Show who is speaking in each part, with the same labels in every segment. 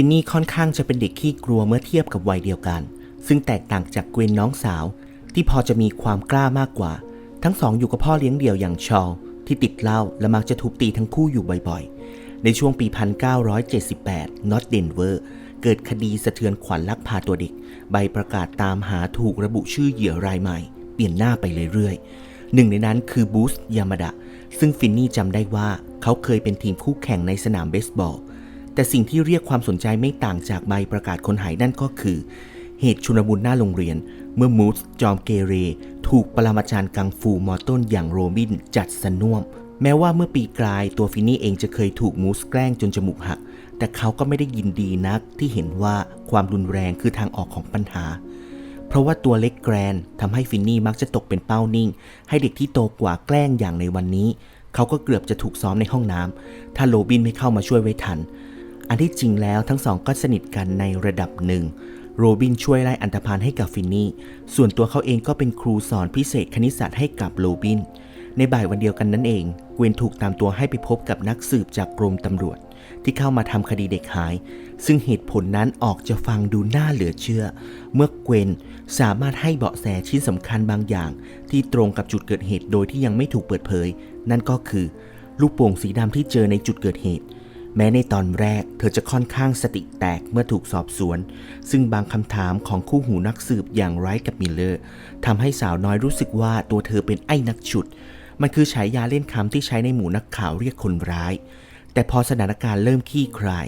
Speaker 1: ฟินนี่ค่อนข้างจะเป็นเด็กขี้กลัวเมื่อเทียบกับวัยเดียวกัน ซึ่งแตกต่างจากเกวนน้องสาว ที่พอจะมีความกล้ามากกว่า ทั้งสองอยู่กับพ่อเลี้ยงเดี่ยวอย่างชอลที่ติดเหล้าและมักจะทุบตีทั้งคู่อยู่บ่อยๆ ในช่วงปี 1978นอตเดนเวอร์เกิดคดีสะเทือนขวัญลักพาตัวเด็ก ใบประกาศตามหาถูกระบุชื่อเหยื่อรายใหม่ เปลี่ยนหน้าไปเรื่อยๆ หนึ่งในนั้นคือบูสยามาดะซึ่งฟินนี่จำได้ว่าเขาเคยเป็นทีมคู่แข่งในสนามเบสบอล แต่สิ่งที่เรียกความสนใจไม่ต่างจากใบประกาศคนหายนั่นก็คือ เหตุชุลมุนหน้าโรงเรียน เมื่อมูสจอมเกเร ถูกปรมาจารย์กังฟูมอต้นอย่างโรบินจัดสน่วม แม้ว่าเมื่อปีกลายตัวฟินนี่เองจะเคยถูกมูสแกล้งจนจมูกหัก แต่เขาก็ไม่ได้ยินดีนักที่เห็นว่าความรุนแรงคือทางออกของปัญหาเพราะว่าตัวเล็กแกรนทำให้ฟินนี่มักจะตกเป็นเป้านิ่ง ให้เด็กที่โตกว่าแกล้งอย่างในวันนี้ เขาก็เกือบจะถูกซ้อมในห้องน้ำถ้าโรบินไม่เข้ามาช่วยไว้ทัน อันที่จริงแล้วทั้งสองก็สนิทกันในระดับหนึ่ง โรบินช่วยไล่อันธพาลให้กับฟินนี่ ส่วนตัวเขาเองก็เป็นครูสอนพิเศษคณิตศาสตร์ให้กับโรบิน ในบ่ายวันเดียวกันนั่นเอง เกวนถูกตามตัวให้ไปพบกับนักสืบจากกรมตำรวจ ที่เข้ามาทำคดีเด็กหาย ซึ่งเหตุผลนั้นออกจะฟังดูน่าเหลือเชื่อ เมื่อเกวนสามารถให้เบาะแสชิ้นสำคัญบางอย่าง ที่ตรงกับจุดเกิดเหตุโดยที่ยังไม่ถูกเปิดเผย นั่นก็คือ ลูกโป่งสีดำที่เจอในจุดเกิดเหตุ แม้ในตอนแรกเธอจะค่อนข้างสติแตกเมื่อถูกสอบสวน ซึ่งบางคำถามของคู่หูนักสืบอย่างไรท์กับมิลเลอร์ทำให้สาวน้อยรู้สึกว่าตัวเธอเป็นไอ้นักฉุด มันคือฉายาเล่นคำที่ใช้ในหมู่นักข่าวเรียกคนร้าย แต่พอสถานการณ์เริ่มขี้คลาย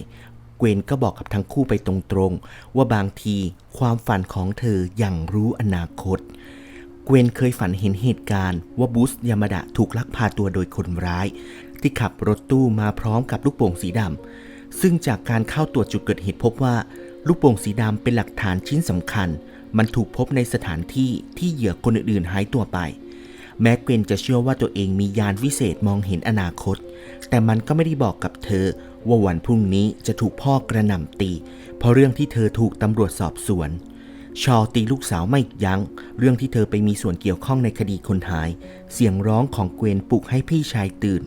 Speaker 1: เกวนก็บอกกับทั้งคู่ไปตรงๆ ว่าบางทีความฝันของเธอยังรู้อนาคตเกวนเคยฝันเห็นเหตุการณ์ว่าบูสยามาดะถูกลักพาตัวโดยคนร้าย ที่ขับรถตู้มาพร้อมกับลูกโป่งสีดำซึ่งจากการเข้าตรวจจุดเกิดเหตุพบว่า ลูกโป่งสีดำเป็นหลักฐานชิ้นสำคัญ มันถูกพบในสถานที่ที่เหยื่อคนอื่นๆหายตัวไป แม้เกวนจะเชื่อว่าตัวเองมียานวิเศษมองเห็นอนาคต แต่มันก็ไม่ได้บอกกับเธอ ว่าวันพรุ่งนี้จะถูกพ่อกระหน่ำตี เพราะเรื่องที่เธอถูกตำรวจสอบสวนชอตีลูกสาวไม่ยัง้ง เรื่องที่เธอไปมีส่วนเกี่ยวข้องในคดีคนหาย เสียงร้องของเกวนปลุกให้พี่ชายตื่น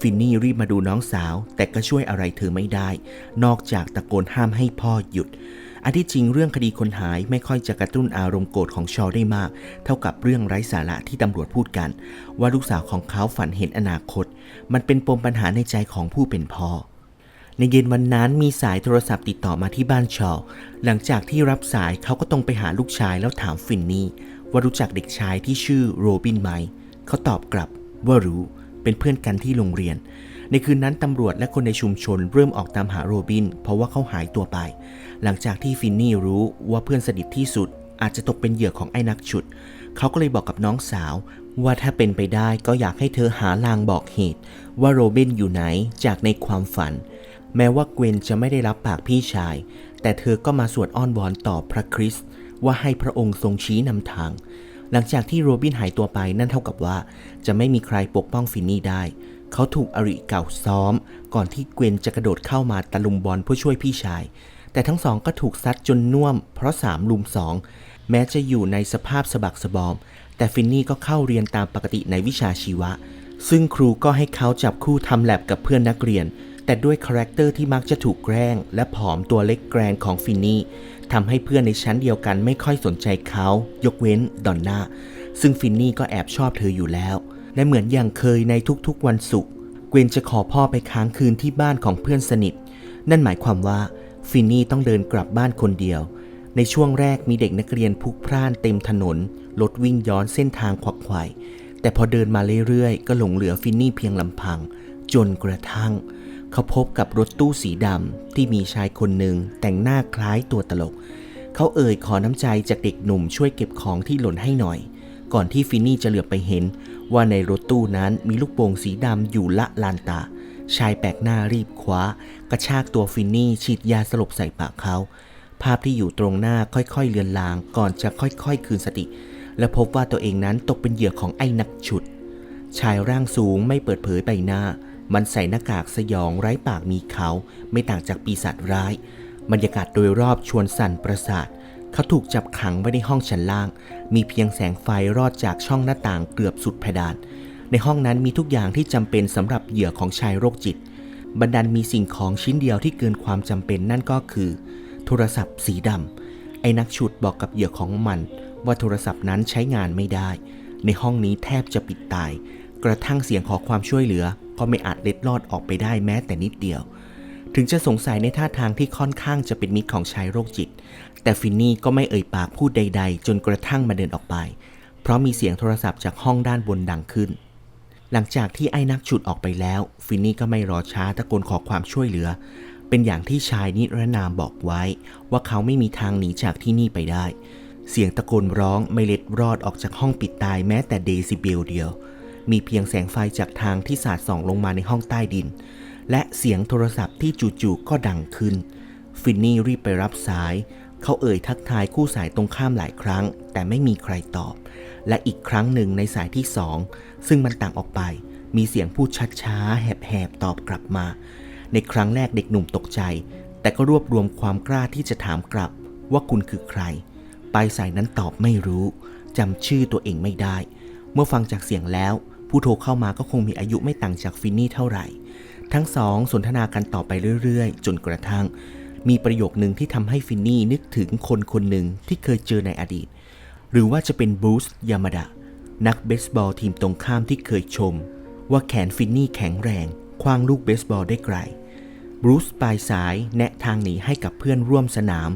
Speaker 1: ฟินนี่รีบมาดูน้องสาว แต่ก็ช่วยอะไรเธอไม่ได้ นอกจากตะโกนห้ามให้พ่อหยุดอันที่จริงเรื่องคดีคนหายไม่ค่อยจะกระตุ้นอารมณ์โกรธของชอได้มาก เท่ากับเรื่องไร้สาระที่ตำรวจพูดกัน ว่าลูกสาวของเขาฝันเห็นอนาคต มันเป็นปมปัญหาในใจของผู้เป็นพ่อในเย็นวันนั้นมีสายโทรศัพท์ติดต่อมาที่บ้านชอ หลังจากที่รับสายเขาก็ตรงไปหาลูกชายแล้วถามฟินนี่ว่ารู้จักเด็กชายที่ชื่อโรบินไหม เขาตอบกลับว่ารู้ เป็นเพื่อนกันที่โรงเรียน ในคืนนั้นตำรวจและคนในชุมชนเริ่มออกตามหาโรบิน เพราะว่าเขาหายตัวไป หลังจากที่ฟินนี่รู้ว่าเพื่อนสนิทที่สุด อาจจะตกเป็นเหยื่อของไอ้นักฉุด เขาก็เลยบอกกับน้องสาว ว่าถ้าเป็นไปได้ก็อยากให้เธอหาลางบอกเหตุ ว่าโรบินอยู่ไหนจากในความฝัน แม้ว่าเกวนจะไม่ได้รับปากพี่ชาย แต่เธอก็มาสวดอ้อนวอนต่อพระคริสต์ว่าให้พระองค์ทรงชี้นำทาง หลังจากที่โรบินหายตัวไปนั่นเท่ากับว่า จะไม่มีใครปกป้องฟินนี่ได้ เขาถูกอริเก่าซ้อม ก่อนที่เกวนจะกระโดดเข้ามาตะลุมบอลเพื่อช่วยพี่ชาย แต่ทั้งสองก็ถูกซัดจนน่วม เพราะสามลุมสองแม้จะอยู่ในสภาพสะบักสะบอม แต่ฟินนี่ก็เข้าเรียนตามปกติในวิชาชีวะ ซึ่งครูก็ให้เขาจับคู่ทำแลบกับเพื่อนนักเรียน แต่ด้วยคาแรคเตอร์ที่มักจะถูกแกล้ง และผอมตัวเล็กแกรนของฟินนี่ทำให้เพื่อนในชั้นเดียวกันไม่ค่อยสนใจเขา ยกเว้นดอนน่าซึ่งฟินนี่ก็แอบชอบเธออยู่แล้ว และเหมือนอย่างเคยในทุกๆวันศุกร์เกวนจะขอพ่อไปค้างคืนที่บ้านของเพื่อนสนิท นั่นหมายความว่าฟินนี่ต้องเดินกลับบ้านคนเดียว ในช่วงแรกมีเด็กนักเรียนพลุกพล่านเต็มถนนรถวิ่งย้อนเส้นทางขวักไขว่แต่พอเดินมาเรื่อยๆ ก็หลงเหลือฟินนี่เพียงลำพัง จนกระทั่ง เขาพบกับรถตู้สีดำที่มีชายคนหนึ่งแต่งหน้าคล้ายตัวตลก เขาเอ่ยขอน้ำใจจากเด็กหนุ่มช่วยเก็บของที่หล่นให้หน่อย ก่อนที่ฟินนี่จะเหลือบไปเห็น ว่าในรถตู้นั้นมีลูกโป่งสีดำอยู่ละลานตา ชายแปลกหน้ารีบคว้า กระชากตัวฟินนี่ฉีดยาสลบใส่ปากเขา ภาพที่อยู่ตรงหน้าค่อยๆเลือนลางก่อนจะค่อยๆ คืนสติ และพบว่าตัวเองนั้นตกเป็นเหยื่อของไอ้นักฉุด ชายร่างสูงไม่เปิดเผยใบหน้า มันใส่หน้ากากสยองไร้ปากมีเขาไม่ต่างจากปีศาจร้าย บรรยากาศโดยรอบชวนสั่นประสาท เขาถูกจับขังไว้ในห้องชั้นล่าง มีเพียงแสงไฟรอดจากช่องหน้าต่างเกือบสุดเพดาน ในห้องนั้นมีทุกอย่างที่จำเป็นสำหรับเหยื่อของชายโรคจิต บันดันมีสิ่งของชิ้นเดียวที่เกินความจำเป็นนั่นก็คือ โทรศัพท์สีดำไอ้นักฉุดบอกกับเหยื่อของมัน ว่าโทรศัพท์นั้นใช้งานไม่ได้ ในห้องนี้แทบจะปิดตาย กระทั่งเสียงขอความช่วยเหลือ ก็ไม่อาจเล็ดลอดออกไปได้แม้แต่นิดเดียว ถึงจะสงสัยในท่าทางที่ค่อนข้างจะเป็นมิตรของชายโรคจิต แต่ฟินนี่ก็ไม่เอ่ยปากพูดใด ๆ จนกระทั่งมาเดินออกไป เพราะมีเสียงโทรศัพท์จากห้องด้านบนดังขึ้น หลังจากที่ไอ้นักฉุดออกไปแล้ว ฟินนี่ก็ไม่รอช้าตะโกนขอความช่วยเหลือ เป็นอย่างที่ชายนิรนามบอกไว้ ว่าเขาไม่มีทางหนีจากที่นี่ไปได้เสียงตะโกนร้องไม่เล็ดรอดออกจากห้องปิดตายแม้แต่เดซิเบลเดียว มีเพียงแสงไฟจากทางที่สาดส่องลงมาในห้องใต้ดิน และเสียงโทรศัพท์ที่จู่ๆก็ดังขึ้น ฟินนี่รีบไปรับสาย เขาเอ่ยทักทายคู่สายตรงข้ามหลายครั้ง แต่ไม่มีใครตอบ และอีกครั้งหนึ่งในสายที่สองซึ่งมันต่างออกไป มีเสียงพูดช้าๆแหบๆตอบกลับมา ในครั้งแรกเด็กหนุ่มตกใจ แต่ก็รวบรวมความกล้าที่จะถามกลับว่าคุณคือใคร ปลายสายนั้นตอบไม่รู้จำชื่อตัวเองไม่ได้ เมื่อฟังจากเสียงแล้ว ผู้โทรเข้ามาก็คงมีอายุไม่ต่างจากฟินนี่เท่าไหร่ ทั้งสองสนทนากันต่อไปเรื่อยๆ จนกระทั่ง มีประโยคหนึ่งที่ทำให้ฟินนี่นึกถึงคนคนหนึ่งที่เคยเจอในอดีต หรือว่าจะเป็นบรูซยามาดะนักเบสบอลทีมตรงข้ามที่เคยชม ว่าแขนฟินนี่แข็งแรงคว้างลูกเบสบอลได้ไกลบรูซปลายสายแนะทางหนีให้กับเพื่อนร่วมสนาม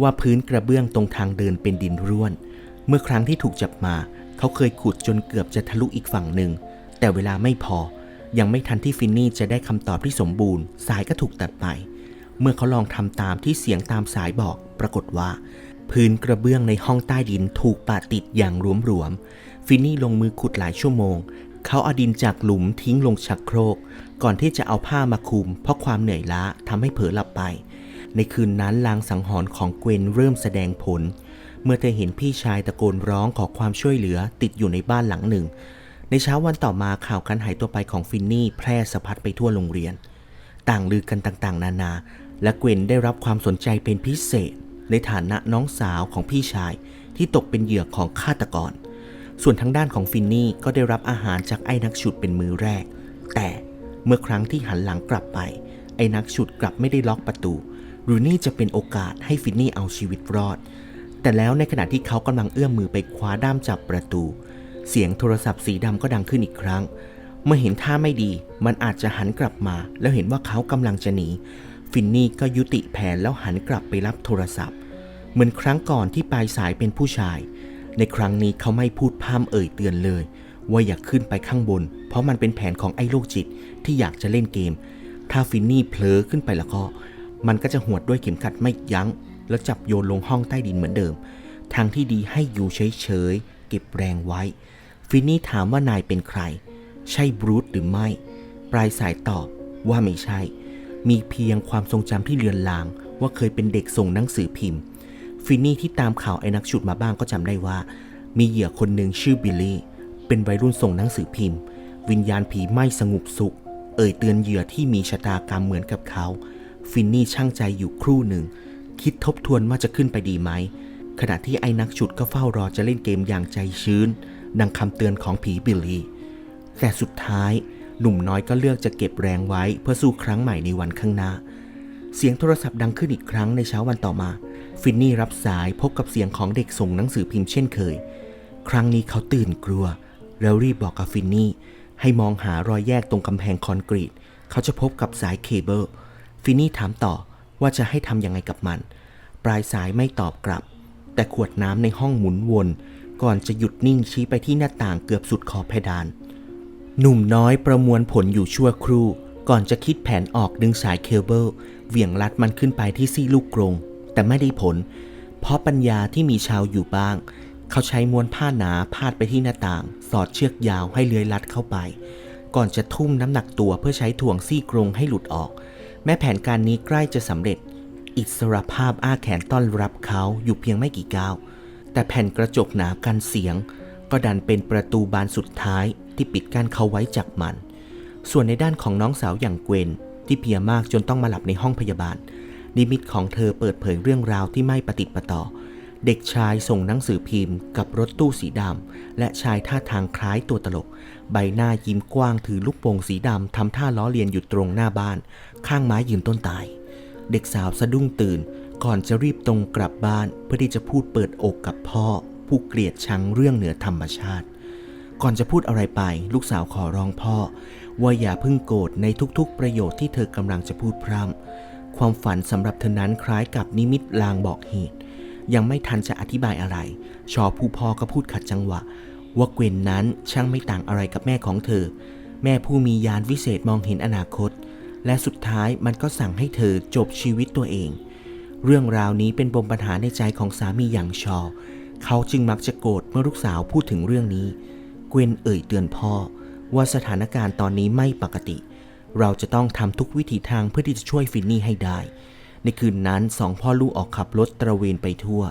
Speaker 1: ว่าพื้นกระเบื้องตรงทางเดินเป็นดินร่วน เมื่อครั้งที่ถูกจับมา เขาเคยขุดจนเกือบจะทะลุอีกฝั่งหนึ่ง แต่เวลาไม่พอ ยังไม่ทันที่ฟินนี่จะได้คำตอบที่สมบูรณ์ สายก็ถูกตัดไป เมื่อเขาลองทำตามที่เสียงตามสายบอก ปรากฏว่า พื้นกระเบื้องในห้องใต้ดินถูกปะติดอย่างหลวมๆ ฟินนี่ลงมือขุดหลายชั่วโมง เขาเอาดินจากหลุมทิ้งลงชักโครก ก่อนที่จะเอาผ้ามาคลุม เพราะความเหนื่อยล้าทำให้เผลอหลับไป ในคืนนั้นลางสังหรณ์ของเกวนเริ่มแสดงผลเมื่อเธอเห็นพี่ชายตะโกนร้องขอความช่วยเหลือติดอยู่ในบ้านหลังหนึ่ง ในเช้าวันต่อมาข่าวการหายตัวไปของฟินนี่แพร่สะพัดไปทั่วโรงเรียน ต่างลือกันต่างๆ นานา และเกวนได้รับความสนใจเป็นพิเศษ ในฐานะน้องสาวของพี่ชายที่ตกเป็นเหยื่อของฆาตกร ส่วนทางด้านของฟินนี่ก็ได้รับอาหารจากไอ้นักฉุดเป็นมือแรก แต่เมื่อครั้งที่หันหลังกลับไป ไอ้นักฉุดกลับไม่ได้ล็อกประตูรือนี่จะเป็นโอกาสให้ฟินนี่เอาชีวิตรอด แต่แล้วในขณะที่เขากำลังเอื้อมมือไปคว้าด้ามจับประตู เสียงโทรศัพท์สีดำก็ดังขึ้นอีกครั้ง เมื่อเห็นท่าไม่ดี มันอาจจะหันกลับมา แล้วเห็นว่าเขากำลังจะหนี ฟินนี่ก็ยุติแผนแล้วหันกลับไปรับโทรศัพท์ เหมือนครั้งก่อนที่ปลายสายเป็นผู้ชาย ในครั้งนี้เขาไม่พูดพร่ำเอ่ยเตือนเลย ว่าอย่าขึ้นไปข้างบน เพราะมันเป็นแผนของไอ้โรคจิตที่อยากจะเล่นเกม ถ้าฟินนี่เผลอขึ้นไปแล้วก็ มันก็จะหวดด้วยเข็มขัดไม่ยัง้ง แล้วจับโยนลงห้องใต้ดินเหมือนเดิม ทางที่ดีให้อยู่เฉยๆ เก็บแรงไว้ ฟินนี่ถามว่านายเป็นใคร ใช่บรูซหรือไม่ ปลายสายตอบว่าไม่ใช่ มีเพียงความทรงจำที่เลือนลางว่าเคยเป็นเด็กส่งหนังสือพิมพ์ ฟินนี่ที่ตามข่าวไอ้นักฉุดมาบ้างก็จำได้ว่า มีเหยื่อคนหนึ่งชื่อบิลลี่ เป็นวัยรุ่นส่งหนังสือพิมพ์ วิญญาณผีไม่สงบสุข เอ่ยเตือนเหยื่อที่มีชะตากรรมเหมือนกับเขา ฟินนี่ช่างใจอยู่ครู่หนึ่ง คิดทบทวนว่าจะขึ้นไปดีไหม ขณะที่ไอ้นักฉุดก็เฝ้ารอจะเล่นเกมอย่างใจชื้น ดังคำเตือนของผีบิลลี่ แต่สุดท้ายหนุ่มน้อยก็เลือกจะเก็บแรงไว้เพื่อสู้ครั้งใหม่ในวันข้างหน้า เสียงโทรศัพท์ดังขึ้นอีกครั้งในเช้าวันต่อมา ฟินนี่รับสายพบกับเสียงของเด็กส่งหนังสือพิมพ์เช่นเคย ครั้งนี้เขาตื่นกลัว แล้วรีบบอกกับฟินนี่ ให้มองหารอยแยกตรงกำแพงคอนกรีต เขาจะพบกับสายเคเบิล ฟินนี่ถามต่อ ว่าจะให้ทำยังไงกับมัน ปลายสายไม่ตอบกลับ แต่ขวดน้ำในห้องหมุนวน ก่อนจะหยุดนิ่งชี้ไปที่หน้าต่างเกือบสุดขอบเพดาน หนุ่มน้อยประมวลผลอยู่ชั่วครู่ ก่อนจะคิดแผนออกดึงสายเคเบิลเหวี่ยงลัดมันขึ้นไปที่ซี่ลูกกรง แต่ไม่ได้ผล เพราะปัญญาที่มีชาวอยู่บ้าง เขาใช้ม้วนผ้าหนาพาดไปที่หน้าต่าง สอดเชือกยาวให้เลื้อยลัดเข้าไป ก่อนจะทุ่มน้ำหนักตัวเพื่อใช้ถ่วงซี่กรงให้หลุดออก แม้แผนการนี้ใกล้จะสำเร็จ อิสรภาพอ้าแขนต้อนรับเขาอยู่เพียงไม่กี่ก้าว แต่แผ่นกระจกหนากันเสียง ก็ดันเป็นประตูบานสุดท้ายที่ปิดกั้นเขาไว้จากมัน ส่วนในด้านของน้องสาวอย่างเกวนที่เพียมากจนต้องมาหลับในห้องพยาบาล นิมิตของเธอเปิดเผยเรื่องราวที่ไม่ปฏิประต่อ เด็กชายส่งหนังสือพิมพ์ กับรถตู้สีดำและชายท่าทางคล้ายตัวตลก ใบหน้ายิ้มกว้างถือลูกโป่งสีดำทำท่าล้อเลียนอยู่ตรงหน้าบ้าน ข้างไม้ยืนต้นตาย เด็กสาวสะดุ้งตื่น ก่อนจะรีบตรงกลับบ้านเพื่อที่จะพูดเปิดอกกับพ่อ ผู้เกลียดชังเรื่องเหนือธรรมชาติ ก่อนจะพูดอะไรไป ลูกสาวขอร้องพ่อ ว่าอย่าเพิ่งโกรธในทุกๆ ประโยชน์ที่เธอกำลังจะพูดพร่ำความฝันสำหรับเธอนั้นคล้ายกับนิมิตลางบอกเหตุยังไม่ทันจะอธิบายอะไร ชอผู้พ่อก็พูดขัดจังหวะ ว่าเกวนนั้นช่างไม่ต่างอะไรกับแม่ของเธอ แม่ผู้มียานวิเศษมองเห็นอนาคต และสุดท้ายมันก็สั่งให้เธอจบชีวิตตัวเอง เรื่องราวนี้เป็นปมปัญหาในใจของสามีอย่างชอ เขาจึงมักจะโกรธเมื่อลูกสาวพูดถึงเรื่องนี้ เกวนเอ่ยเตือนพ่อ ว่าสถานการณ์ตอนนี้ไม่ปกติ เราจะต้องทำทุกวิถีทางเพื่อที่จะช่วยฟินนี่ให้ได้ ในคืนนั้นสองพ่อลูกออกขับรถตระเวนไปทั่ว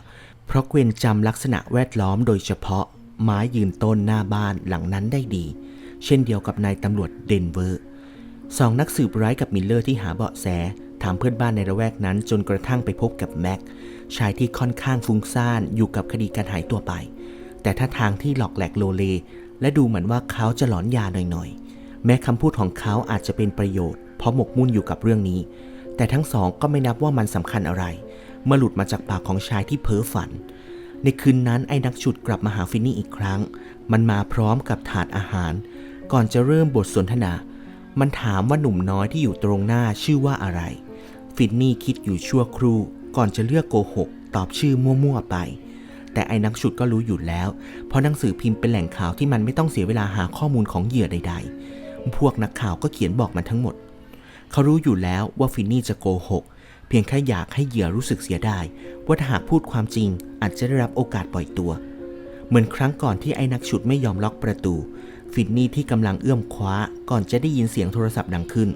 Speaker 1: เพราะเกวนจำลักษณะแวดล้อมโดยเฉพาะไม้ยืนต้นหน้าบ้านหลังนั้นได้ดี เช่นเดียวกับนายตำรวจเดนเวอร์ สองนักสืบไร้กับมิลเลอร์ที่หาเบาะแส ถามเพื่อนบ้านในระแวกนั้นจนกระทั่งไปพบกับแม็ก ชายที่ค่อนข้างฟุ้งซ่านอยู่กับคดีการหายตัวไป แต่ท่าทางที่หลอกแหลกโลเล และดูเหมือนว่าเขาจะหลอนยาหน่อยๆ แม้คำพูดของเขาอาจจะเป็นประโยชน์ เพราะหมกมุ่นอยู่กับเรื่องนี้ แต่ทั้งสองก็ไม่นับว่ามันสำคัญอะไร เมื่อหลุดมาจากปากของชายที่เพ้อฝัน ในคืนนั้นไอ้นักฉุดกลับมาหาฟินนี่อีกครั้ง มันมาพร้อมกับถาดอาหาร ก่อนจะเริ่มบทสนทนา มันถามว่าหนุ่มน้อยที่อยู่ตรงหน้าชื่อว่าอะไร ฟินนี่คิดอยู่ชั่วครู่ก่อนจะเลือกโกหก ตอบชื่อมั่วๆไป แต่ไอ้นักฉุดก็รู้อยู่แล้ว เพราะหนังสือพิมพ์เป็นแหล่งข่าวที่มันไม่ต้องเสียเวลาหาข้อมูลของเหยื่อใด ๆ พวกนักข่าวก็เขียนบอกมันทั้งหมด เขารู้อยู่แล้วว่าฟินนี่จะโกหก เพียงแค่อยากให้เหยื่อรู้สึกเสียดายว่าถ้าหากพูดความจริงอาจจะได้รับโอกาสปล่อยตัว เหมือนครั้งก่อนที่ไอ้นักฉุดไม่ยอมล็อกประตู ฟินนี่ที่กำลังเอื้อมคว้าก่อนจะได้ยินเสียงโทรศัพท์ดังขึ้น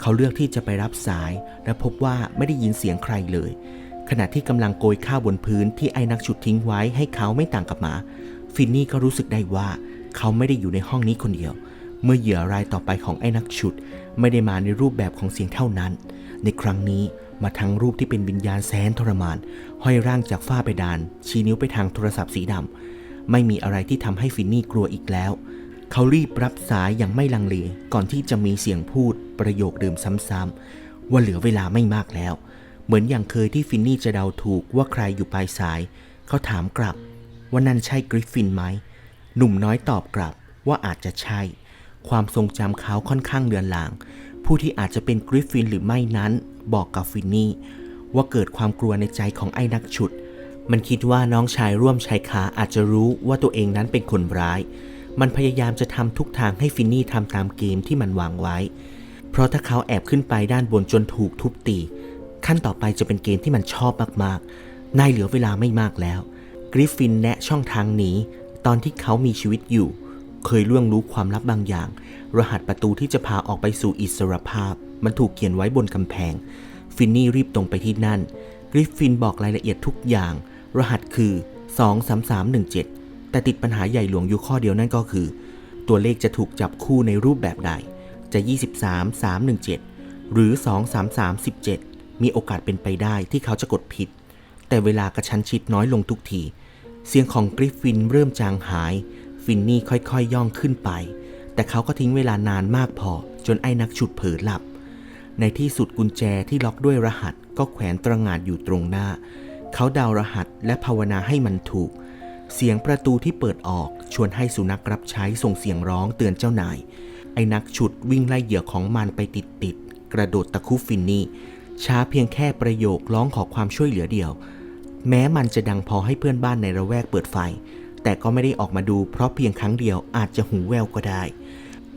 Speaker 1: เขาเลือกที่จะไปรับสาย และพบว่าไม่ได้ยินเสียงใครเลย ขณะที่กำลังโกยข้าวบนพื้นที่ไอ้นักฉุดทิ้งไว้ให้เขาไม่ต่างกับหมา ฟินนี่ก็รู้สึกได้ว่า เขาไม่ได้อยู่ในห้องนี้คนเดียว เมื่อเหยื่อรายต่อไปของไอ้นักฉุด ไม่ได้มาในรูปแบบของเสียงเท่านั้น ในครั้งนี้มาทั้งรูปที่เป็นวิญญาณแสนทรมาน ห้อยร่างจากฝ้าเพดาน ชี้นิ้วไปทางโทรศัพท์สีดำไม่มีอะไรที่ทำให้ฟินนี่กลัวอีกแล้วเขารีบรับสายอย่างไม่ลังเลก่อนที่จะมีเสียงพูดประโยคเดิมซ้ำๆว่าเหลือเวลาไม่มากแล้ว เหมือนอย่างเคยที่ฟินนี่จะเดาถูกว่าใครอยู่ปลายสาย เขาถามกลับ ว่านั่นใช่กริฟฟินไหมหนุ่มน้อยตอบกลับว่าอาจจะใช่ ความทรงจำเขาค่อนข้างเลือนลาง ผู้ที่อาจจะเป็นกริฟฟินหรือไม่นั้น บอกกับฟินนี่ว่าเกิดความกลัวในใจของไอ้นักฉุด มันคิดว่าน้องชายร่วมชายคาอาจจะรู้ว่าตัวเองนั้นเป็นคนร้าย มันพยายามจะทำทุกทางให้ฟินนี่ทำตามเกมที่มันวางไว้ เพราะถ้าเขาแอบขึ้นไปด้านบนจนถูกทุบตี ขั้นต่อไปจะเป็นเกมที่มันชอบมากๆ นายเหลือเวลาไม่มากแล้ว กริฟฟินแนะช่องทางหนีตอนที่เขามีชีวิตอยู่ เคยล่วงรู้ความลับบางอย่าง รหัสประตูที่จะพาออกไปสู่อิสรภาพ มันถูกเขียนไว้บนกำแพง ฟินนี่รีบตรงไปที่นั่น กริฟฟินบอกรายละเอียดทุกอย่าง รหัสคือ 23317 แต่ติดปัญหาใหญ่หลวงอยู่ข้อเดียวนั่นก็คือ ตัวเลขจะถูกจับคู่ในรูปแบบใด จะ 23 317 หรือ 23317 มีโอกาสเป็นไปได้ที่เขาจะกดผิด แต่เวลากระชั้นชิดน้อยลงทุกที เสียงของกริฟฟินเริ่มจางหาย ฟินนี่ค่อยๆยย่องขึ้นไป แต่เขาก็ทิ้งเวลานานมากพอ จนไอ้นักฉุดเผลอหลับ ในที่สุดกุญแจที่ล็อกด้วยรหัสก็แขวนตระหง่านอยู่ตรงหน้า เขาเดารหัสและภาวนาให้มันถูก เสียงประตูที่เปิดออกชวนให้สุนัขรับใช้ส่งเสียงร้องเตือนเจ้านาย ไอ้นักฉุดวิ่งไล่เหยื่อของมันไปติดๆกระโดดตะคุฟินนี่ช้าเพียงแค่ประโยคร้องขอความช่วยเหลือเดียว แม้มันจะดังพอให้เพื่อนบ้านในระแวกเปิดไฟ แต่ก็ไม่ได้ออกมาดูเพราะเพียงครั้งเดียวอาจจะหูแววก็ได้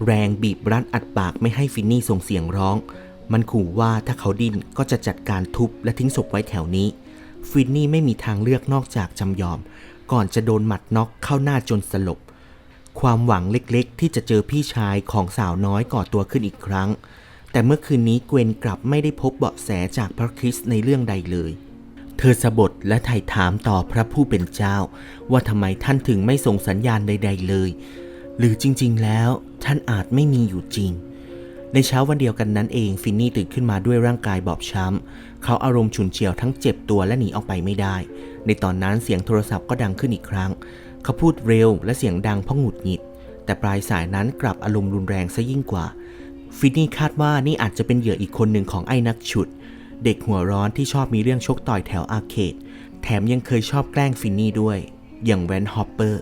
Speaker 1: แรงบีบรัดอัดปากไม่ให้ฟินนี่ส่งเสียงร้อง มันขู่ว่าถ้าเขาดิ้นก็จะจัดการทุบและทิ้งศพไว้แถวนี้ ฟินนี่ไม่มีทางเลือกนอกจากจำยอม ก่อนจะโดนหมัดน็อกเข้าหน้าจนสลบ ความหวังเล็กๆ ที่จะเจอพี่ชายของสาวน้อยก่อตัวขึ้นอีกครั้ง แต่เมื่อคืนนี้เกวนกลับไม่ได้พบเบาะแสจากพระคริสต์ในเรื่องใดเลย เธอสะบดและไถ่ถามต่อพระผู้เป็นเจ้า ว่าทำไมท่านถึงไม่ส่งสัญญาณใด ๆ เลย หรือจริงๆ แล้วท่านอาจไม่มีอยู่จริงในเช้าวันเดียวกันนั้นเองฟินนี่ตื่นขึ้นมาด้วยร่างกายบอบช้ำ เขาอารมณ์ฉุนเฉียวทั้งเจ็บตัวและหนีออกไปไม่ได้ ในตอนนั้นเสียงโทรศัพท์ก็ดังขึ้นอีกครั้ง เขาพูดเร็วและเสียงดังเพราะหงุดหงิด แต่ปลายสายนั้นกลับอารมณ์รุนแรงซะยิ่งกว่า ฟินนี่คาดว่านี่อาจจะเป็นเหยื่ออีกคนหนึ่งของไอ้นักฉุด เด็กหัวร้อนที่ชอบมีเรื่องชกต่อยแถวอาร์เคด แถมยังเคยชอบแกล้งฟินนี่ด้วย อย่างแวนฮอปเปอร์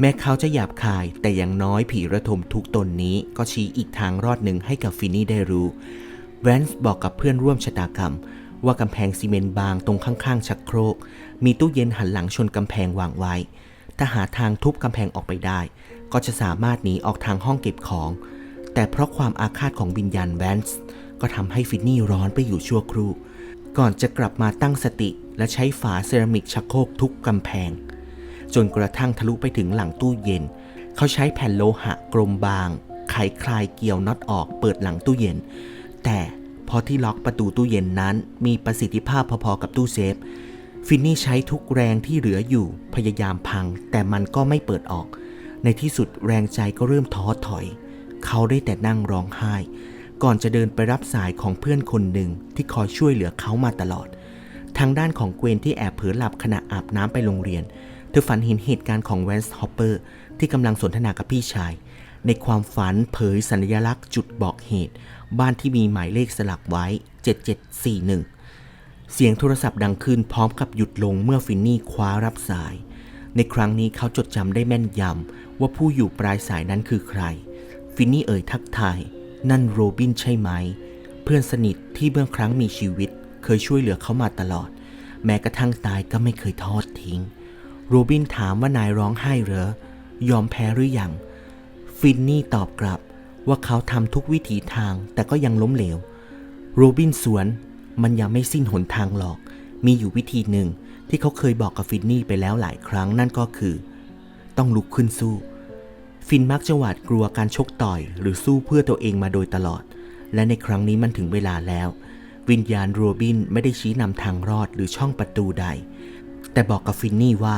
Speaker 1: แม้เขาจะหยาบคาย แต่อย่างน้อยผีระทมทุกตนนี้ก็ชี้อีกทางรอดหนึ่งให้กับฟินนี่ได้รู้ แวนส์บอกกับเพื่อนร่วมชะตากรรมว่ากำแพงซีเมนต์บางตรงข้างๆ ชักโครก มีตู้เย็นหันหลังชนกำแพงวางไว้ ถ้าหาทางทุบกำแพงออกไปได้ ก็จะสามารถหนีออกทางห้องเก็บของ แต่เพราะความอาฆาตของวิญญาณแวนส์ก็ทำให้ฟินนี่ร้อนไปอยู่ชั่วครู่ ก่อนจะกลับมาตั้งสติและใช้ฝาเซรามิกชักโครกทุบกำแพง จนกระทั่งทะลุไปถึงหลังตู้เย็น เขาใช้แผ่นโลหะกลมบางไขคลายเกี่ยวน็อตออกเปิดหลังตู้เย็น แต่พอที่ล็อกประตูตู้เย็นนั้น มีประสิทธิภาพพอๆกับตู้เซฟ ฟินนี่ใช้ทุกแรงที่เหลืออยู่พยายามพัง แต่มันก็ไม่เปิดออก ในที่สุดแรงใจก็เริ่มท้อถอย เขาได้แต่นั่งร้องไห้ ก่อนจะเดินไปรับสายของเพื่อนคนหนึ่งที่คอยช่วยเหลือเขามาตลอด ทางด้านของเกวนที่แอบเผลอหลับขณะอาบน้ำไปโรงเรียน เธอฝันเห็นเหตุการณ์ของแวนส์ฮอปเปอร์ที่กำลังสนทนากับพี่ชาย ในความฝันเผยสัญลักษณ์จุดบอกเหตุ บ้านที่มีหมายเลขสลักไว้ 7741 เสียงโทรศัพท์ดังขึ้นพร้อมกับหยุดลงเมื่อฟินนี่คว้ารับสาย ในครั้งนี้เขาจดจำได้แม่นยำว่าผู้อยู่ปลายสายนั้นคือใคร ฟินนี่เอ่ยทักทาย นั่นโรบินใช่ไหม เพื่อนสนิทที่เมื่อครั้งมีชีวิต เคยช่วยเหลือเขามาตลอด แม้กระทั่งตายก็ไม่เคยทอดทิ้ง โรบินถามว่านายร้องไห้เหรอ ยอมแพ้หรือยัง ฟินนี่ตอบกลับว่าเขาทำทุกวิถีทางแต่ก็ยังล้มเหลว โรบินสวน มันยังไม่สิ้นหนทางหรอก มีอยู่วิธีหนึ่งที่เขาเคยบอกกับฟินนี่ไปแล้วหลายครั้งนั่นก็คือ ต้องลุกขึ้นสู้ ฟินมักจะหวาดกลัวการชกต่อย หรือสู้เพื่อตัวเองมาโดยตลอด และในครั้งนี้มันถึงเวลาแล้ว วิญญาณโรบินไม่ได้ชี้นำทางรอดหรือช่องประตูใด แต่บอกกับฟินนี่ว่า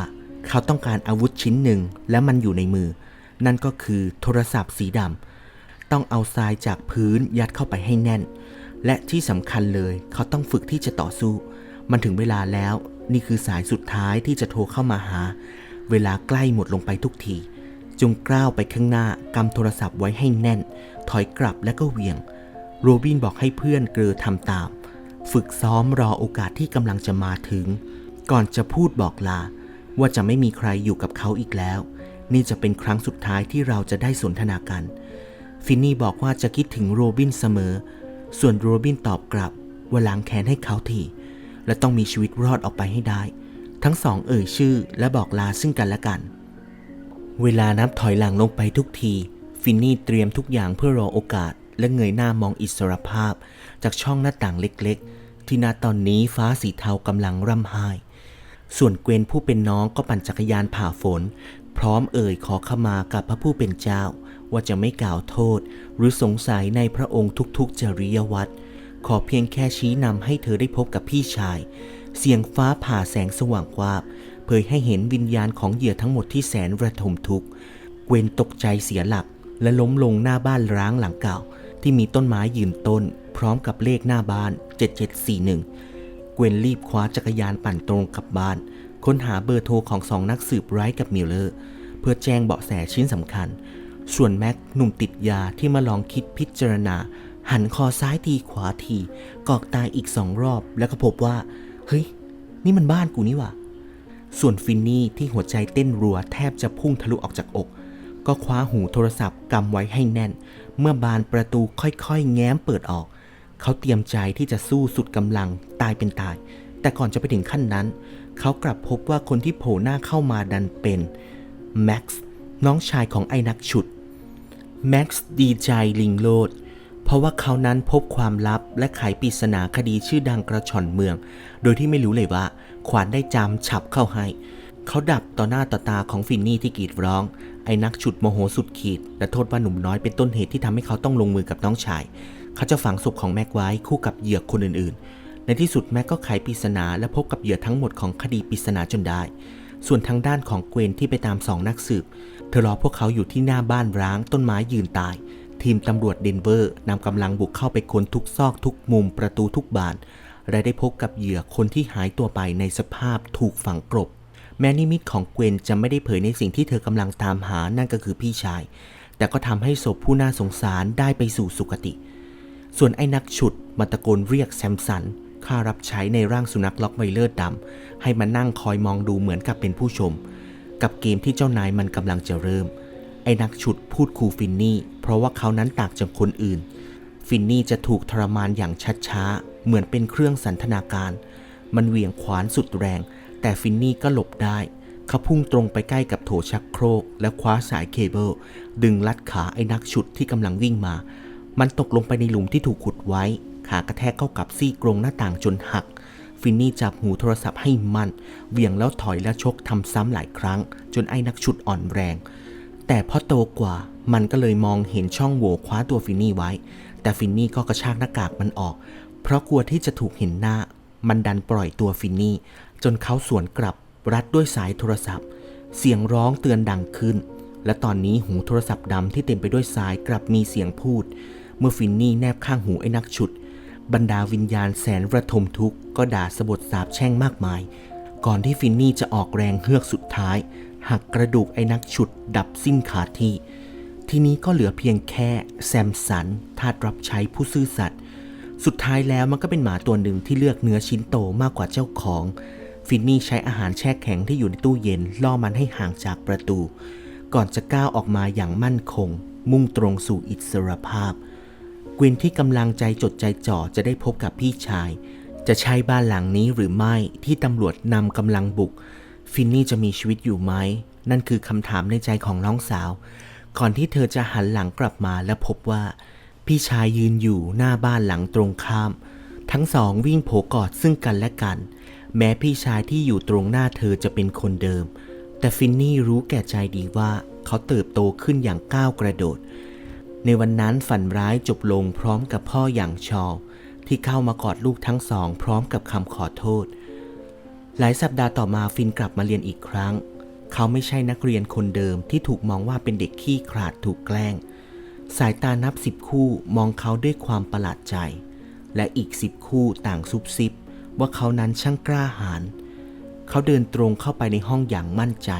Speaker 1: เขาต้องการอาวุธชิ้นหนึ่งและมันอยู่ในมือ นั่นก็คือโทรศัพท์สีดำต้องเอาทรายจากพื้นยัดเข้าไปให้แน่น และที่สำคัญเลยเขาต้องฝึกที่จะต่อสู้ มันถึงเวลาแล้ว นี่คือสายสุดท้ายที่จะโทรเข้ามาหา เวลาใกล้หมดลงไปทุกที จงกล้าวไปข้างหน้ากำโทรศัพท์ไว้ให้แน่น ถอยกลับและก็เหวี่ยง โรบินบอกให้เพื่อนเกลือทำตาม ฝึกซ้อมรอโอกาสที่กำลังจะมาถึง ก่อนจะพูดบอกลา ว่าจะไม่มีใครอยู่กับเขาอีกแล้ว นี่จะเป็นครั้งสุดท้ายที่เราจะได้สนทนากัน ฟินนี่บอกว่าจะคิดถึงโรบินเสมอ ส่วนโรบินตอบกลับว่าล้างแค้นให้เขาทีและต้องมีชีวิตรอดออกไปให้ได้ ทั้งสองเอ่ยชื่อและบอกลาซึ่งกันและกัน เวลานับถอยหลังลงไปทุกที ฟินนี่เตรียมทุกอย่างเพื่อรอโอกาส และเงยหน้ามองอิสรภาพ จากช่องหน้าต่างเล็กๆ ที่ณตอนนี้ฟ้าสีเทากำลังร่ำไห้ ส่วนเกวนผู้เป็นน้องก็ปั่นจักรยานผ่าฝน พร้อมเอ่ยขอขมากับพระผู้เป็นเจ้า ว่าจะไม่กล่าวโทษ หรือสงสัยในพระองค์ทุกๆจริยวัตรขอเพียงแค่ชี้นำให้เธอได้พบกับพี่ชาย เสียงฟ้าผ่าแสงสว่างวาบเผยให้เห็นวิญญาณของเหยื่อทั้งหมดที่แสนระทมทุกข์เกวนตกใจเสียหลัก และล้มลงหน้าบ้านร้างหลังเก่า ที่มีต้นไม้ยืนต้น พร้อมกับเลขหน้าบ้าน 7741 เกวนรีบคว้าจักรยานปั่นตรงกลับบ้าน ค้นหาเบอร์โทรของสองนักสืบไร้กับมิลเลอร์ เพื่อแจ้งเบาะแสชิ้นสำคัญ ส่วนแม็กหนุ่มติดยาที่มาลองคิดพิจารณา หันคอซ้ายทีขวาที กอกตายอีกสองรอบ แล้วก็พบว่า เฮ้ย นี่มันบ้านกูนี่ว่าส่วนฟินนี่ที่หัวใจเต้นรัวแทบจะพุ่งทะลุออกจากอก ก็คว้าหูโทรศัพท์กำไว้ให้แน่น เมื่อบานประตูค่อยๆ แง้มเปิดออก เขาเตรียมใจที่จะสู้สุดกำลังตายเป็นตาย แต่ก่อนจะไปถึงขั้นนั้น เขากลับพบว่าคนที่โผล่หน้าเข้ามาดันเป็นแม็กซ์น้องชายของไอ้นักฉุด แม็กซ์ดีใจลิงโลด เพราะว่าเขานั้นพบความลับและไขปริศนาคดีชื่อดังกระชอนเมือง โดยที่ไม่รู้เลยว่า ขวานได้จำฉับเข้าให้ เขาดับต่อหน้าต่อตาของฟินนี่ที่กรีดร้อง ไอ้นักฉุดโมโหสุดขีด และโทษว่าหนุ่มน้อยเป็นต้นเหตุที่ทำให้เขาต้องลงมือกับน้องชาย เขาจะฝังศพของแม็กไว้คู่กับเหยื่อคนอื่นๆ ในที่สุดแม็กก็ไขปริศนาและพบกับเหยื่อทั้งหมดของคดีปริศนาจนได้ ส่วนทางด้านของเกวนที่ไปตามสองนักสืบ ธอรอพวกเขาอยู่ที่หน้าบ้านร้างต้นไม้ยืนตาย ทีมตำรวจเดนเวอร์นำกำลังบุกเข้าไปค้นทุกซอกทุกมุมประตูทุกบานและได้พบกับเหยื่อคนที่หายตัวไปในสภาพถูกฝังกลบ แม้นิมิตของเกวนจะไม่ได้เผยในสิ่งที่เธอกำลังตามหานั่นก็คือพี่ชาย แต่ก็ทำให้ศพผู้น่าสงสารได้ไปสู่สุคติ ส่วนไอ้นักฉุดมาตะโกนเรียกแซมสันข้ารับใช้ในร่างสุนัขล็อกไวเลอร์ดำให้มานั่งคอยมองดูเหมือนกับเป็นผู้ชม กับเกมที่เจ้านายมันกำลังจะเริ่ม ไอ้นักฉุดพูดคูฟินนี่ เพราะว่าเขานั้นต่างจากคนอื่น ฟินนี่จะถูกทรมานอย่างชัดช้า เหมือนเป็นเครื่องสันทนาการ มันเหวี่ยงขวานสุดแรง แต่ฟินนี่ก็หลบได้เขาพุ่งตรงไปใกล้กับโถชักโครก และคว้าสายเคเบิลดึงลัดขาไอ้นักฉุดที่กำลังวิ่งมา มันตกลงไปในหลุมที่ถูกขุดไว้ ขากระแทกเข้ากับซี่กรงหน้าต่างจนหัก ฟินนี่จับหูโทรศัพท์ให้มันเหวี่ยงแล้วถอยและชกทำซ้ำหลายครั้ง จนไอ้นักฉุดอ่อนแรง แต่พอโตกว่ามันก็เลยมองเห็นช่องโหว่คว้าตัวฟินนี่ไว้ แต่ฟินนี่ก็กระชากหน้ากากมันออก เพราะกลัวที่จะถูกเห็นหน้า มันดันปล่อยตัวฟินนี่ จนเขาสวนกลับรัดด้วยสายโทรศัพท์ เสียงร้องเตือนดังขึ้น และตอนนี้หูโทรศัพท์ดำที่เต็มไปด้วยสายกลับมีเสียงพูด เมื่อฟินนี่แนบข้างหูไอ้นักฉุด บรรดาวิญญาณแสนระทมทุกข์ก็ด่าสะบดสาบแช่งมากมาย ก่อนที่ฟินนี่จะออกแรงเฮือกสุดท้าย หักกระดูกไอ้นักฉุดดับสิ้นขาดที่ ทีนี้ก็เหลือเพียงแค่แซมสันทาสรับใช้ผู้ซื่อสัตย์สุดท้ายแล้วมันก็เป็นหมาตัวหนึ่งที่เลือกเนื้อชิ้นโตมากกว่าเจ้าของ ฟินนี่ใช้อาหารแช่แข็งที่อยู่ในตู้เย็นล่อมันให้ห่างจากประตู ก่อนจะก้าวออกมาอย่างมั่นคง มุ่งตรงสู่อิสรภาพ กวินที่กำลังใจจดใจจ่อจะได้พบกับพี่ชาย จะใช่บ้านหลังนี้หรือไม่ที่ตำรวจนำกำลังบุก ฟินนี่จะมีชีวิตอยู่ไหม นั่นคือคำถามในใจของน้องสาว ก่อนที่เธอจะหันหลังกลับมาและพบว่า พี่ชายยืนอยู่หน้าบ้านหลังตรงข้าม ทั้งสองวิ่งโผกอดซึ่งกันและกัน แม้พี่ชายที่อยู่ตรงหน้าเธอจะเป็นคนเดิม แต่ฟินนี่รู้แก่ใจดีว่าเขาเติบโตขึ้นอย่างก้าวกระโดด ในวันนั้นฝันร้ายจบลงพร้อมกับพ่ออย่างชอที่เข้ามากอดลูกทั้งสอง พร้อมกับคำขอโทษ หลายสัปดาห์ต่อมาฟินกลับมาเรียนอีกครั้ง เขาไม่ใช่นักเรียนคนเดิมที่ถูกมองว่าเป็นเด็กขี้ขลาดถูกแกล้ง สายตานับสิบคู่มองเขาด้วยความประหลาดใจ และอีกสิบคู่ต่างซุบซิบ ว่าเขานั้นช่างกล้าหาญเขาเดินตรงเข้าไปในห้องอย่างมั่นใจ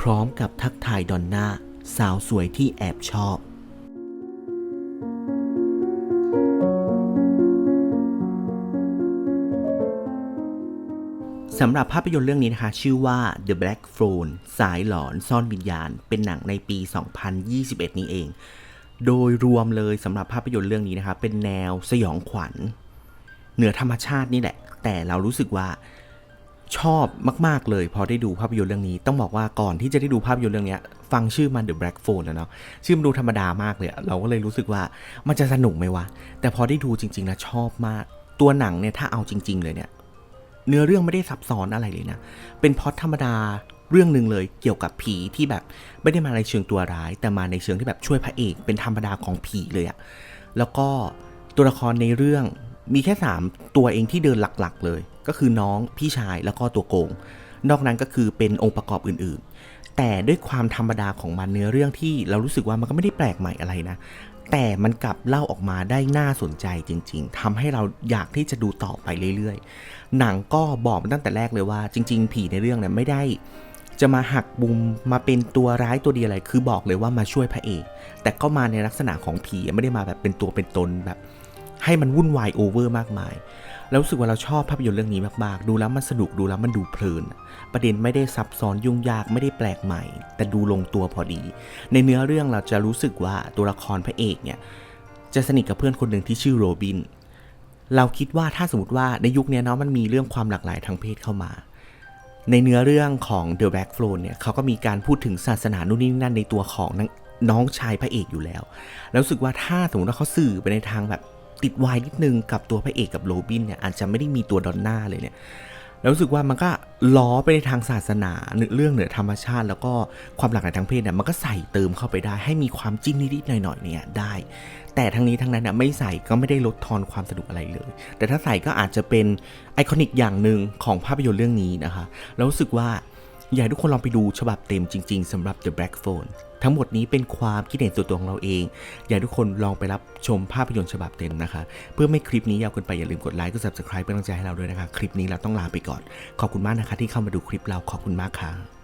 Speaker 1: พร้อมกับทักทายดอนน่าสาวสวยที่แอบชอบ สำหรับภาพยนตร์เรื่องนี้นะคะ ชื่อว่า The Black Phone สายหลอนซ่อนวิญญาณ เป็นหนังในปี 2021 นี้เอง โดยรวมเลยสำหรับภาพยนตร์เรื่องนี้นะคะ เป็นแนวสยองขวัญ เหนือธรรมชาตินี่แหละ แต่เรารู้สึกว่าชอบมาก ๆ เลย พอได้ดูภาพยนตร์เรื่องนี้ ต้องบอกว่าก่อนที่จะได้ดูภาพยนตร์เรื่องนี้ฟังชื่อมัน The Black Phone แล้วเนาะชื่อมันดูธรรมดามากเลยเราก็เลยรู้สึกว่ามันจะสนุกไหมวะแต่พอได้ดูจริงๆนะชอบมาก ตัวหนังเนี่ยถ้าเอาจริง ๆ เลยเนี่ย เนื้อเรื่องไม่ได้ซับซ้อนอะไรเลยนะ เป็นพอตธรรมดาเรื่องหนึ่งเลยเกี่ยวกับผีที่แบบไม่ได้มาในเชิงตัวร้าย แต่มาในเชิงที่แบบช่วยพระเอกเป็นธรรมดาของผีเลยอะแล้วก็ตัวละครในเรื่องมีแค่ 3 ตัวเองที่เดินหลักๆ เลย ก็คือน้องพี่ชายแล้วก็ตัวโกง นอกนั้นก็คือเป็นองค์ประกอบอื่น ๆ แต่ด้วยความธรรมดาของมันเนื้อเรื่องที่เรารู้สึกว่ามันก็ไม่ได้แปลกใหม่อะไรนะ แต่มันกลับเล่าออกมาได้น่าสนใจจริง ๆทำให้เราอยากที่จะดูต่อไปเรื่อยๆ หนังก็บอกตั้งแต่แรกเลยว่า จริง ๆ ผีในเรื่องเนี่ยไม่ได้จะมาหักบุมมาเป็นตัวร้ายตัวดีอะไร คือบอกเลยว่ามาช่วยพระเอก แต่ก็มาในลักษณะของผีไม่ได้มาแบบเป็นตัวเป็นตนแบบ ให้มันวุ่นวายโอเวอร์มากมาย แล้วรู้สึกว่าเราชอบภาพยนตร์เรื่องนี้มากๆ ดูแล้วมันสนุกดูแล้วมันดูเพลิน ประเด็นไม่ได้ซับซ้อนยุ่งยากไม่ได้แปลกใหม่ แต่ดูลงตัวพอดี ในเนื้อเรื่องเราจะรู้สึกว่าตัวละครพระเอกเนี่ยจะสนิทกับเพื่อนคนหนึ่งที่ชื่อโรบิน เราคิดว่าถ้าสมมติว่าในยุคนี้เนาะมันมีเรื่องความหลากหลายทางเพศเข้ามา ในเนื้อเรื่องของ The Black Throne เนี่ยเขาก็มีการพูดถึงศาสนานู่นนี่นั่นในตัวของนางน้องชายพระเอกอยู่แล้ว แล้วรู้สึกว่าถ้าสมมติว่าเขาสื่อไปในทางแบบ ติดวายนิดนึงกับตัวพระเอกกับโรบินเนี่ยอาจจะไม่ได้มีตัวดอนน่าเลยเนี่ยแล้วรู้สึกว่ามันก็ล้อไปในทางศาสนาเรื่องเหนือธรรมชาติ แล้วก็ความหลากหลายทางเพศเนี่ยมันก็ใส่เติมเข้าไปได้ให้มีความจิ้นนิดๆหน่อยๆเนี่ยได้ แต่ทั้งนี้ทั้งนั้นเนะไม่ใส่ก็ไม่ได้ลดทอนความสนุกอะไรเลย แต่ถ้าใส่ก็อาจจะเป็นไอคอนิกอย่างหนึ่งของภาพยนตร์เรื่องนี้นะคะแล้วรู้สึกว่า อยากทุกคนลองไปดูฉบับเต็มจริง ๆสำหรับ The Black Phone ทั้งหมดนี้เป็นความคิดเห็นส่วนตัวของเราเอง อยากทุกคนลองไปรับชมภาพยนตร์ฉบับเต็มนะคะ เพื่อไม่คลิปนี้ยาวเกินไปอย่าลืมกดไลค์กด subscribe เป็นกำลังใจให้เราด้วยนะคะ คลิปนี้เราต้องลาไปก่อน ขอบคุณมากนะคะที่เข้ามาดูคลิปเราขอบคุณมากค่ะ